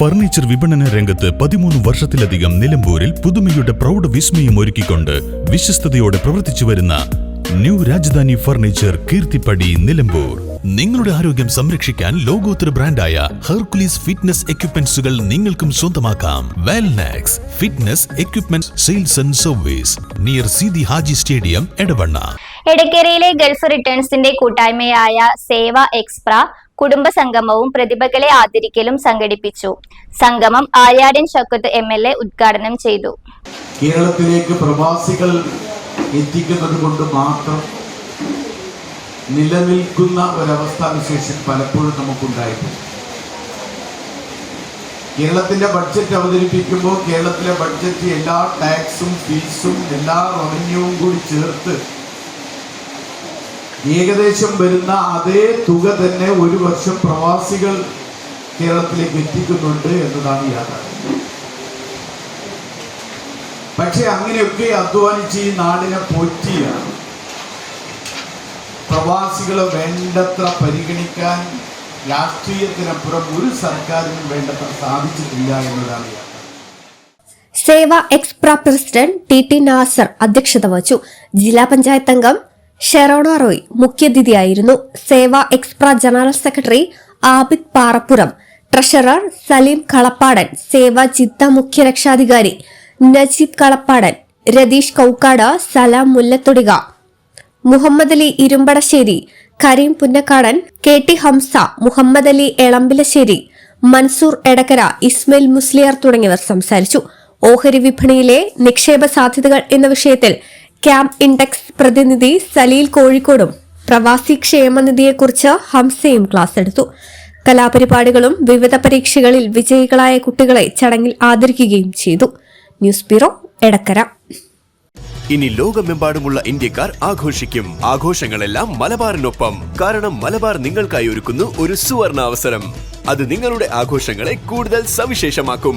Furniture വിപണന രംഗത്ത് പതിമൂന്ന് വർഷത്തിലധികം നിലമ്പൂരിൽ പുതുമയുടെ പ്രൗഢ വിസ്മയം ഒരുക്കിക്കൊണ്ട് വിശ്വസ്തയോടെ പ്രവർത്തിച്ചു വരുന്ന ന്യൂ രാജധാനി ഫർണിച്ചർ കീർത്തിപ്പടി നിലമ്പൂർ. നിങ്ങളുടെ ആരോഗ്യം സംരക്ഷിക്കാൻ ലോകോത്തര ബ്രാൻഡായ ഹെർക്കുലീസ് ഫിറ്റ്നസ് എക്യുപ്മെന്റ്സുകൾ നിങ്ങൾക്കും സ്വന്തമാക്കാം. Wellnax fitness equipment sales and service near Sidhi Haji stadium Edavanna എടക്കരയിലെ gulf റിട്ടേൺസിന്റെ കൂട്ടായ്മയായ സേവ എക്സ്പ്ര കുടുംബ സംഗമവും പ്രതിഭകളെ ആദരിക്കലും സംഘടിപ്പിച്ചു. സംഗമം Aryadan Shoukath M L A ഉദ്ഘാടനം ചെയ്തു. കേരളത്തിലേക്ക് പ്രവാസികൾ എത്തിക്കുന്നത് കൊണ്ട് മാത്രം നിലനിൽക്കുന്ന ഒരവസ്ഥ വിശേഷം പലപ്പോഴും നമുക്കുണ്ടായിട്ടുണ്ട്. കേരളത്തിന്റെ ബഡ്ജറ്റ് അവതരിപ്പിക്കുമ്പോൾ കേരളത്തിലെ ബഡ്ജറ്റ് എല്ലാ ടാക്സും ഫീസും എല്ലാ റവന്യൂവും കൂടി ചേർത്ത് ഏകദേശം വരുന്ന അതേ തുക തന്നെ ഒരു വർഷം പ്രവാസികൾ കേരളത്തിലേക്ക് എത്തിക്കുന്നുണ്ട് എന്നതാണ് യാഥാർത്ഥ്യം. പക്ഷെ അങ്ങനെയൊക്കെ അധ്വാനിച്ച് ഈ നാടിനെ പോറ്റിയ പ്രവാസികളെ വേണ്ടത്ര പരിഗണിക്കാൻ രാഷ്ട്രീയത്തിനപ്പുറം ഒരു സർക്കാരിനും വേണ്ടത്ര സാധിച്ചിട്ടില്ല എന്നതാണ് സേവ എക്സ്പ്ര പ്രസിഡന്റ് ടി ടി നാസർ അധ്യക്ഷത വഹിച്ചു. ജില്ലാ പഞ്ചായത്ത് അംഗം ഷെറോണ റോയ് മുഖ്യാതിഥിയായിരുന്നു. Seva എക്സ്പ്ര general secretary Abid Parappuram. Treasurer Saleem Kalappadan. Seva Jeddah മുഖ്യ രക്ഷാധികാരി നജീബ് കളപ്പാടൻ. രതീഷ് കൌക്കാട് സലാം മുല്ലത്തൊടിക. മുഹമ്മദ് അലി ഇരുമ്പടശ്ശേരി. കരീം പുന്നക്കാടൻ കെ ടി ഹംസ മുഹമ്മദ് അലി എളമ്പിലശ്ശേരി മൻസൂർ എടക്കര ഇസ്മയിൽ മുസ്ലിയാർ തുടങ്ങിയവർ സംസാരിച്ചു. ഓഹരി വിപണിയിലെ നിക്ഷേപ സാധ്യതകൾ എന്ന വിഷയത്തിൽ ക്യാമ്പ് ഇൻഡെക്സ് പ്രതിനിധി സലീൽ കോഴിക്കോടും പ്രവാസി ക്ഷേമനിധിയെക്കുറിച്ച് ഹംസയും ക്ലാസ് എടുത്തു. കലാപരിപാടികളും വിവിധ പരീക്ഷകളിൽ വിജയികളായ കുട്ടികളെ ചടങ്ങിൽ ആദരിക്കുകയും ചെയ്തു. News bureau Edakkara. ഇനി ലോകമെമ്പാടുമുള്ള ഇന്ത്യക്കാർ ആഘോഷിക്കും. ആഘോഷങ്ങളെല്ലാം മലബാറിനൊപ്പം. കാരണം മലബാർ നിങ്ങൾക്കായി ഒരുക്കുന്നു ഒരു സുവർണ അവസരം അത് നിങ്ങളുടെ ആഘോഷങ്ങളെ കൂടുതൽ സവിശേഷമാക്കും.